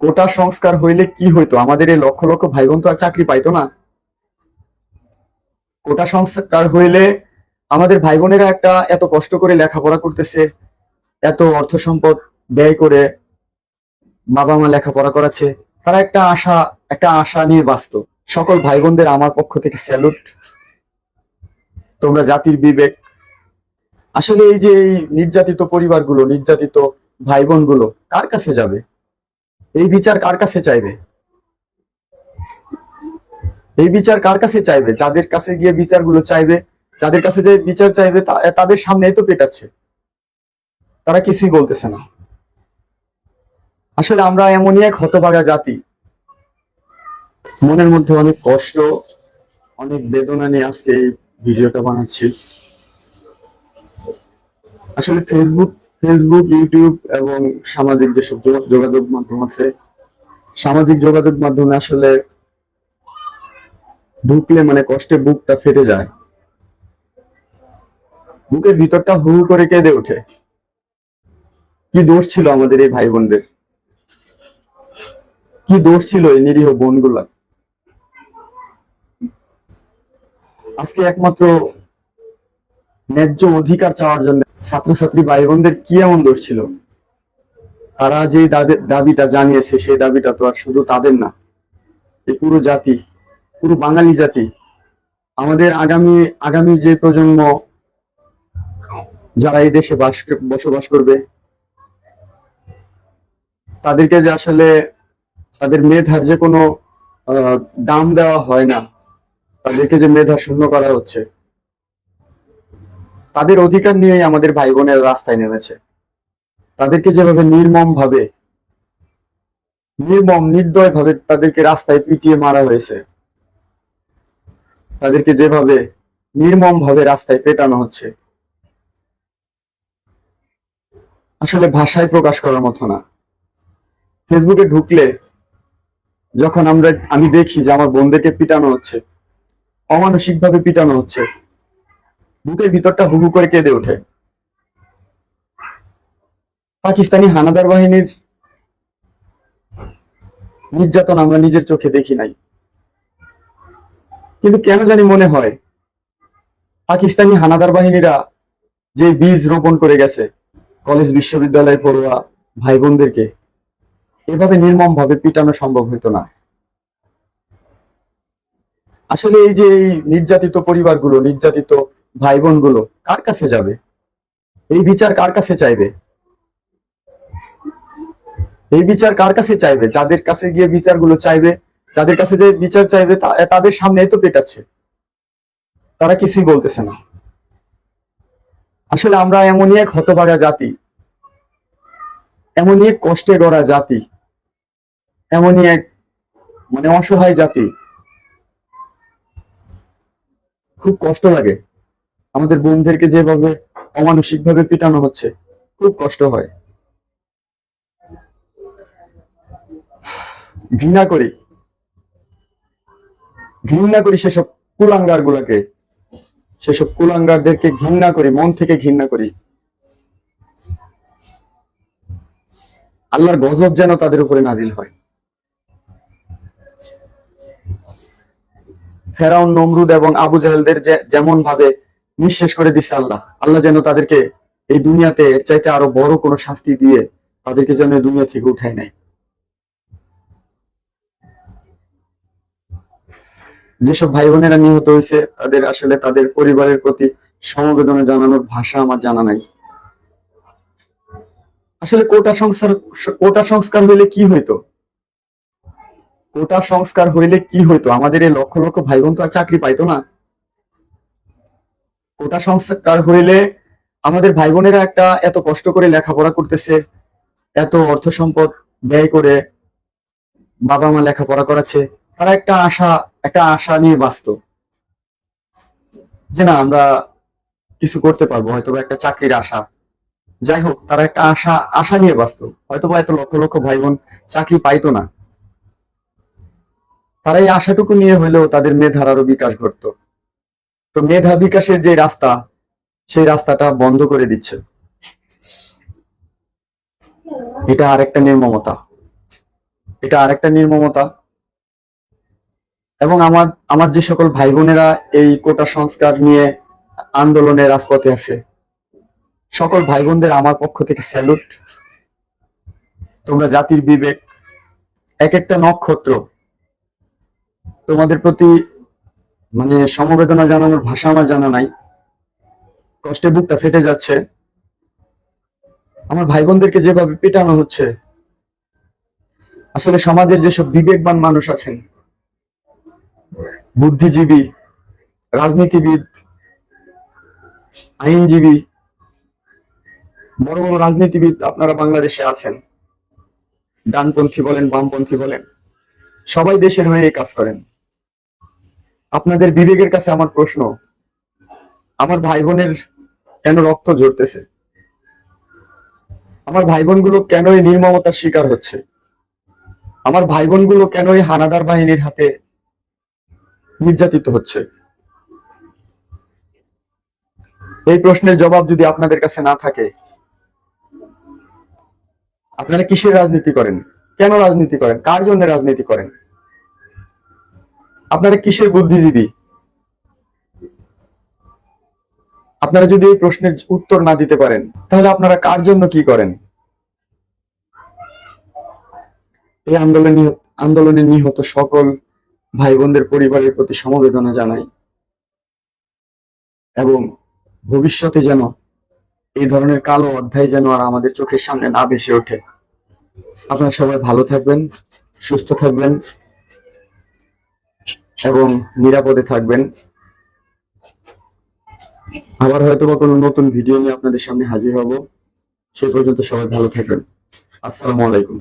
কোটা সংস্কার হইলে কি হইতো? আমাদের এই লক্ষ লক্ষ ভাই বোন তো আর চাকরি পাইতো না। কোটা সংস্কার হইলে আমাদের ভাই বোনেরা একটা এত কষ্ট করে লেখাপড়া করতেছে, এত অর্থ সম্পদ ব্যয় করে বাবা মা লেখাপড়া করাচ্ছে, তারা একটা আশা একটা আশা নিয়ে বাঁচত সকল ভাই বোনদের আমার পক্ষ থেকে স্যালুট। তোমরা জাতির বিবেক। আসলে এই যে এই নির্যাতিত পরিবারগুলো, নির্যাতিত ভাই বোনগুলো কার কাছে যাবে? এই বিচার কার কাছে চাইবে? এই বিচার কার কাছে চাইবে? যাদের কাছে গিয়ে বিচারগুলো চাইবে, যাদের কাছে যে বিচার চাইবে তাদের সামনেই তো পেটাচ্ছে। তারা কিছুই বলতেছে না। আসলে আমরা এমনই এক হতভাগা জাতি। মনের মধ্যে অনেক কষ্ট, অনেক বেদনা নিয়ে আজকে এই ভিডিওটা বানাচ্ছি। আসলে ফেসবুক ফেসবুক ইউটিউব এবং সামাজিক যেসব যোগাযোগ মাধ্যম আছে, সামাজিক যোগাযোগ মাধ্যমে আসলে ঢুকলে মানে কষ্টে বুকটা ফেটে যায়। বুকের ভিতরটা হু করে কেঁদে ওঠে। কি দোষ ছিল আমাদের এই ভাই বোনদের কি দোষ ছিল এই নিরীহ বোনগুলা আজকে একমাত্র ন্যায্য অধিকার চাওয়ার জন্য ছাত্রছাত্রী ভাই বোনদের কি এমন দোষ ছিল? তারা যে দাবি- দাবিটা জানিয়েছে, সেই দাবিটা তো আর শুধু তাদের না। এই পুরো জাতি, পুরো বাঙালি জাতি। আমাদের আগামী আগামী যে প্রজন্ম যারা এই দেশে বাস, বসবাস করবে, তাদেরকে যে আসলে তাদের মেধার যে কোনো দাম দেওয়া হয় না, তাদেরকে যে মেধা শূন্য করা হচ্ছে তাদের অধিকার নিয়েই আমাদের ভাই বোনের রাস্তায় নেমেছে। তাদেরকে যেভাবে নির্মম ভাবে নির্মম নির্দয় ভাবে তাদেরকে রাস্তায় পিটিয়ে মারা হয়েছে, তাদেরকে যেভাবে নির্মম ভাবে রাস্তায় পেটানো হচ্ছে, আসলে ভাষায় প্রকাশ করার মতো না। ফেসবুকে ঢুকলে যখন আমরা, আমি দেখি যে আমার বোনদেরকে পিটানো হচ্ছে অমানসিক ভাবে পিটানো হচ্ছে বুকের ভিতরটা হুহু করে কেঁদে ওঠে। পাকিস্তানি হানাদার বাহিনীর নির্যাতন আমরা নিজের চোখে দেখি নাই। কিন্তু কেন জানি মনে হয়, পাকিস্তানি হানাদার বাহিনীরা যে বীজ রোপণ করে গেছে, কলেজ বিশ্ববিদ্যালয়ে পড়ুয়া ভাই বোনদেরকে এভাবে নির্মম ভাবে পিটানো সম্ভব হতো না। আসলে এই যে এই নির্যাতিত পরিবারগুলো, নির্যাতিত ভাই বোনগুলো কার কাছে যাবে? এই বিচার কার কাছে চাইবে? এই বিচার কার কাছে চাইবে? যাদের কাছে গিয়ে বিচারগুলো চাইবে, যাদের কাছে যে বিচার চাইবে তাদের সামনে তো পেটাচ্ছে তারা কিছুই বলতেছে না। আসলে আমরা এমনই এক হতভাগা জাতি। এমনই এক কষ্টে গড়া জাতি। এমনই এক মানে অসহায় জাতি। খুব কষ্ট লাগে। আমাদের বোনদেরকে যেভাবে অমানসিক ভাবে পিটানো হচ্ছে, খুব কষ্ট হয়। ঘৃণা করি। ঘৃণা করি সেসব কুলাঙ্গার গুলাকে সেসব কুলাঙ্গারদেরকে ঘৃণা করি, মন থেকে ঘৃণা করি। আল্লাহর গজব যেন তাদের উপরে নাজিল হয়। ফেরাউন, নমরুদ এবং আবু জাহেলদের যেমন ভাবে নিঃশেষ করে দিছে আল্লাহ। আল্লাহ যেন তাদেরকে এই দুনিয়াতে এর চাইতে আরও বড় কোনো শাস্তি দিয়ে তাদেরকে যেন দুনিয়া থেকে উঠায় নেয়। যেসব ভাই বোনেরা নিহত হয়েছে, তাদের আসলে তাদের পরিবারের প্রতি সমবেদনা জানানোর ভাষা আমার জানা নাই। আসলে কোটা সংস্কার কোটা সংস্কার হইলে কি হইতো? কোটা সংস্কার হইলে কি হইতো? আমাদের এই লক্ষ লক্ষ ভাই বোন তো আর চাকরি পাইতো না। কোটা সংস্কার হইলে আমাদের ভাই বোনেরা একটা এত কষ্ট করে লেখাপড়া করতেছে, এত অর্থ সম্পদ ব্যয় করে বাবা মা লেখাপড়া করাচ্ছে, তারা একটা আশা একটা আশা নিয়ে বাঁচত যে না, আমরা কিছু করতে পারব হয়তো একটা চাকরির আশা। যাই হোক, তারা একটা আশা আশা নিয়ে বাঁচত হয়তো বা এত লক্ষ লক্ষ ভাই বোন চাকরি পাইতো না। তারা এই আশাটুকু নিয়ে হলেও তাদের মেধার আরও বিকাশ ঘটতো। তো মেধা বিকাশের যে রাস্তা, সেই রাস্তাটা বন্ধ করে দিচ্ছে। এটা আরেকটা নির্মমতা। এটা আরেকটা নির্মমতা। এবং আমার আমার যে সকল ভাই বোনেরা এই কোটা সংস্কার নিয়ে আন্দোলনে রাজপথে আছে, সকল ভাই বোনদের আমার পক্ষ থেকে স্যালুট তোমরা জাতির বিবেক, এক একটা নক্ষত্র তোমাদের প্রতি মানে সমবেদনা জানানোর ভাষা আমার জানা নাই। কষ্টে বুকটা ফেটে যাচ্ছে। আমার ভাই বোনদেরকে যেভাবে পেটানো হচ্ছে, আসলে সমাজের যেসব বিবেকবান মানুষ আছেন, বুদ্ধিজীবী, রাজনীতিবিদ, আইনজীবী, বড় বড় রাজনীতিবিদ আপনারা বাংলাদেশে আছেন, ডানপন্থী বলেন বামপন্থী বলেন, সবাই দেশের হয়ে কাজ করেন। আপনাদের বিবেকের কাছে আমার প্রশ্ন, আমার ভাই বোনের কেন রক্ত ঝরতেছে? আমার ভাই বোনগুলো কেন এই নির্মমতার শিকার হচ্ছে? আমার ভাই বোনগুলো কেন এই হানাদার বাহিনীর হাতে নির্যাতিত হচ্ছে? এই প্রশ্নের জবাব যদি আপনাদের কাছে না থাকে, আপনারা কিসের রাজনীতি করেন? কেন রাজনীতি করেন? কার জন্য রাজনীতি করেন? আপনারা কিসের বুদ্ধিজীবী? আপনারা যদি এই প্রশ্নের উত্তর না দিতে পারেন, তাহলে আপনারা কার জন্য কি করেন? এই আন্দোলনে আন্দোলনে নিহত সকল ভাই বোনদের পরিবারের প্রতি সমবেদনা জানাই এবং ভবিষ্যতে যেন এই ধরনের কালো অধ্যায় যেন আর আমাদের চোখের সামনে না ভেসে ওঠে। আপনারা সবাই ভালো থাকবেন, সুস্থ থাকবেন। এবং নিরাপদে থাকবেন। আবার হয়তো বা কোনো নতুন ভিডিও নিয়ে আপনাদের সামনে হাজির হব। সে পর্যন্ত সবাই ভালো থাকবেন। আসসালামু আলাইকুম।